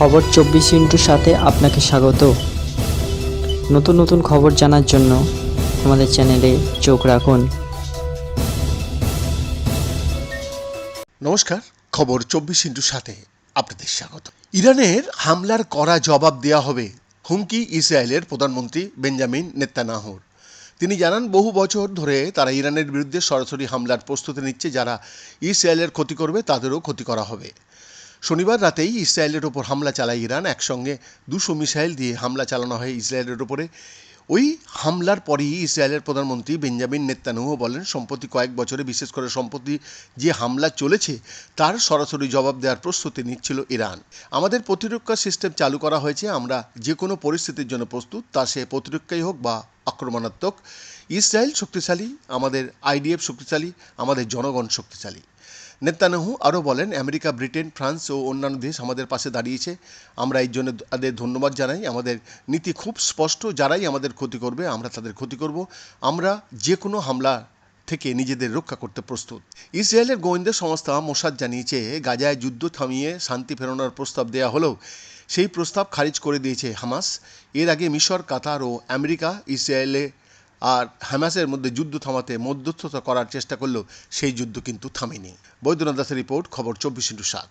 খবর চব্বিশ ইন্টুর সাথে আপনাকে স্বাগত। নতুন নতুন খবর জানার জন্য আমাদের চ্যানেলে চোখ রাখুন। নমস্কার, খবর চব্বিশ ইন্টুর সাথে আপনাদের স্বাগত। ইরানের হামলার কড়া জবাব দেওয়া হবে হুমকি ইসরায়েলের প্রধানমন্ত্রী বেঞ্জামিন নেতানাহুর তিনি জানান, বহু বছর ধরে তারা ইরানের বিরুদ্ধে সরাসরি হামলার প্রস্তুতি নিচ্ছে, যারা ইসরায়েলের ক্ষতি করবে, তাদেরও ক্ষতি করা হবে। শনিবার রাতেই ইসরায়েলের ওপর হামলা চালায় ইরান, একসঙ্গে দুশো মিসাইল দিয়ে হামলা চালানো হয় ইসরায়েলের ওপরে। ওই হামলার পরেই ইসরায়েলের প্রধানমন্ত্রী বেঞ্জামিন নেতানুহ বলেন, সম্প্রতি কয়েক বছরে বিশেষ করে সম্প্রতি যে হামলা চলেছে, তার সরাসরি জবাব দেওয়ার প্রস্তুতি নিচ্ছিল ইরান। আমাদের প্রতিরক্ষা সিস্টেম চালু করা হয়েছে, আমরা যে কোনো পরিস্থিতির জন্য প্রস্তুত, তা সে প্রতিরক্ষাই হোক বা আক্রমণাত্মক। ইসরায়েল শক্তিশালী, আমাদের আইডিএফ শক্তিশালী, আমাদের জনগণ শক্তিশালী। নেতানাহু আরও বলেন, আমেরিকা, ব্রিটেন, ফ্রান্স ও অন্যান্য দেশ আমাদের পাশে দাঁড়িয়েছে। আমরা এই জন্য তাদের ধন্যবাদ জানাই। আমাদের নীতি খুব স্পষ্ট, যারাই আমাদের ক্ষতি করবে, আমরা তাদের ক্ষতি করব। আমরা যে কোনো হামলা থেকে নিজেদের রক্ষা করতে প্রস্তুত। ইসরায়েলের গোয়েন্দা সংস্থা মোসাদ জানিয়েছে, গাজায় যুদ্ধ থামিয়ে শান্তি ফেরানোর প্রস্তাব দেওয়া হলেও সেই প্রস্তাব খারিজ করে দিয়েছে হামাস। এর আগে মিশর, কাতার ও আমেরিকা ইসরায়েলে আর হামাসের মধ্যে যুদ্ধ থামাতে মধ্যস্থতা করার চেষ্টা করলেও সেই যুদ্ধ কিন্তু থামেনি। বৈদ্যনাথ দাসের রিপোর্ট, খবর চব্বিশ ইন্টু সাত।